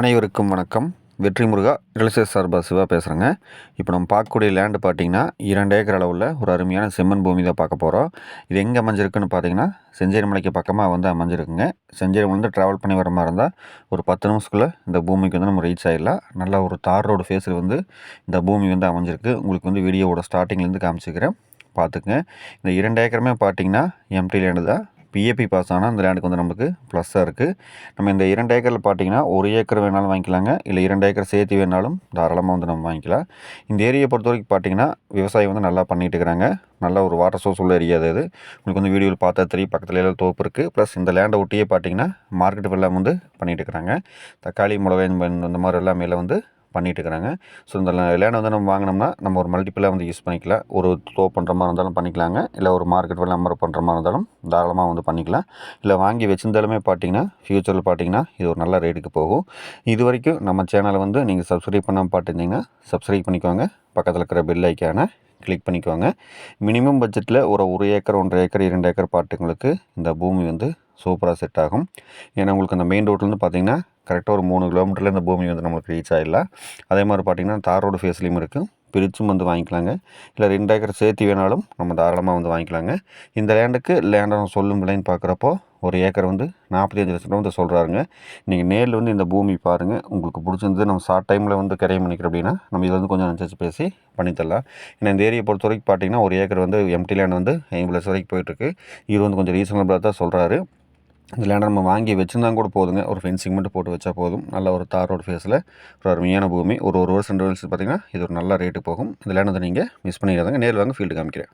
அனைவருக்கும் வணக்கம். வெற்றி முருகா ரிலசேஸ் சார்பா சிவா பேசுகிறேங்க இப்போ நம்ம பார்க்கக்கூடிய லேண்டு பார்த்தீங்கன்னா இரண்டு ஏக்கர் அளவில் ஒரு அருமையான செம்மன் பூமி தான் பார்க்க போகிறோம் இது எங்கே அமைஞ்சிருக்குன்னு பார்த்தீங்கன்னா செஞ்சேரி மலைக்கு பக்கமாக வந்து அமைஞ்சிருக்குங்க. செஞ்சேரி வந்து ட்ராவல் பண்ணி வர மாதிரி இருந்தால் ஒரு பத்து நிமிஷத்துக்குள்ளே இந்த பூமிக்கு வந்து நம்ம ரீச் ஆகிடலாம் நல்லா ஒரு தார் ரோடு ஃபேஸில் வந்து இந்த பூமி வந்து அமைஞ்சிருக்கு. உங்களுக்கு வந்து வீடியோவோட ஸ்டார்டிங்லேருந்து காமிச்சிக்கிறேன். பார்த்துக்குங்க. இந்த இரண்டு ஏக்கருமே பார்த்தீங்கன்னா எம்டி லேண்டு தான். பிஏபி பாஸ் ஆனால் அந்த லேண்டுக்கு வந்து நமக்கு ப்ளஸ்ஸாக இருக்குது நம்ம இந்த இரண்டு ஏக்கரில் பார்த்தீங்கன்னா ஒரு ஏக்கர் வேணாலும் வாங்கிக்கலாங்க. இல்லை இரண்டு ஏக்கர் சேர்த்து வேணாலும் தாராளமாக வந்து நம்ம வாங்கிக்கலாம். இந்த ஏரியை பொறுத்த வரைக்கும் பார்த்தீங்கன்னா விவசாயம் வந்து நல்லா பண்ணிகிட்டு இருக்கிறாங்க நல்ல ஒரு வாட்டர் சோர்ஸ் உள்ள ஏரியா அது உங்களுக்கு வந்து வீடியோவில் பார்த்தா தெரியும். பக்கத்தில் எல்லாம் தோப்பு இருக்குது ப்ளஸ் இந்த லேண்டை ஒட்டியே பார்த்தீங்கன்னா மார்க்கெட் எல்லாம் வந்து பண்ணிகிட்டு இருக்கிறாங்க தக்காளி மிளகாய் இந்த மாதிரி எல்லாமே வந்து பண்ணிகிட்டு இருக்கிறாங்க ஸோ இந்த லேண்ட் வந்து நம்ம வாங்கினோம்னா நம்ம ஒரு மல்டிப்பிளாக வந்து யூஸ் பண்ணிக்கலாம் ஒரு தோ பண்ணுற மாதிரி இருந்தாலும் பண்ணிக்கலாங்க. இல்லை ஒரு மார்க்கெட் வேலை நம்பர் பண்ணுற மாதிரி இருந்தாலும் தாராளமாக வந்து பண்ணிக்கலாம். இல்லை வாங்கி வச்சிருந்தாலுமே பார்த்தீங்கன்னா ஃப்யூச்சரில் பார்த்தீங்கன்னா இது ஒரு நல்ல ரேட்டுக்கு போகும். இது வரைக்கும் நம்ம சேனலை வந்து நீங்கள் சப்ஸ்கிரைப் பண்ணாமல் பார்த்துருந்தீங்கன்னா சப்ஸ்கிரைப் பண்ணிக்கோங்க. பக்கத்தில் இருக்கிற பெல் ஐக்கான கிளிக் பண்ணிக்கோங்க. மினிமம் பட்ஜெட்டில் ஒரு ஒரு ஏக்கர் ஒன்றரை ஏக்கர் இரண்டு ஏக்கர் பாட்டுங்களுக்கு இந்த பூமி வந்து சூப்பராக செட் ஆகும். ஏன்னா உங்களுக்கு அந்த மெயின் ரோட்லேருந்து பார்த்தீங்கன்னா கரெக்டாக ஒரு மூணு கிலோமீட்டரில் இந்த பூமி வந்து நம்மளுக்கு ரீச் ஆகிடலாம் அதே மாதிரி பார்த்திங்கன்னா தார் ரோடு ஃபேஸ்லேயும் இருக்குது பிரிச்சும் வந்து வாங்கிக்கலாங்க. இல்லை ரெண்டு ஏக்கர் சேர்த்து வேணாலும் நம்ம தாராளமாக வந்து வாங்கிக்கலாங்க. இந்த லேண்டுக்கு லேண்டை சொல்லும் விலைன்னு பார்க்குறப்போ ஒரு ஏக்கர் வந்து நாற்பத்தஞ்சு லட்சம் ரூபா வந்து சொல்கிறாருங்க நீங்கள் நேரில் வந்து இந்த பூமி பாருங்கள் உங்களுக்கு பிடிச்சிருந்து நம்ம ஷார்ட் டைமில் வந்து கரையம் பண்ணிக்கிறோம் அப்படின்னா நம்ம இதில் வந்து கொஞ்சம் அனுசரித்து பேசி பண்ணித்தரலாம் ஏன்னா இந்த ஏரியை பொறுத்த வரைக்கும் பார்த்தீங்கன்னா ஒரு ஏக்கர் வந்து எம்டி லேண்ட் வந்து ஐம்பது லட்சம் வரைக்கும் போயிட்டுருக்கு இது வந்து கொஞ்சம் ரீசனபிளாக தான் சொல்கிறாரு இந்த லேண்டை நம்ம வாங்கி வச்சுருந்தாங்க கூட போதுங்க. ஒரு ஃபென்சிங் மட்டும் போட்டு வச்சா போதும். நல்ல ஒரு தார் ரோடு ஃபேஸில் ஒரு அருமையான பூமி. ஒரு ஒரு வருஷம் ரெண்டு வருஷம் பார்த்திங்கன்னா இது ஒரு நல்ல ரேட்டு போகும். இந்த லேண்டை நீங்கள் மிஸ் பண்ணிடாதாங்க. நேரில் வாங்க ஃபீல்டு காமிக்கிறேன்.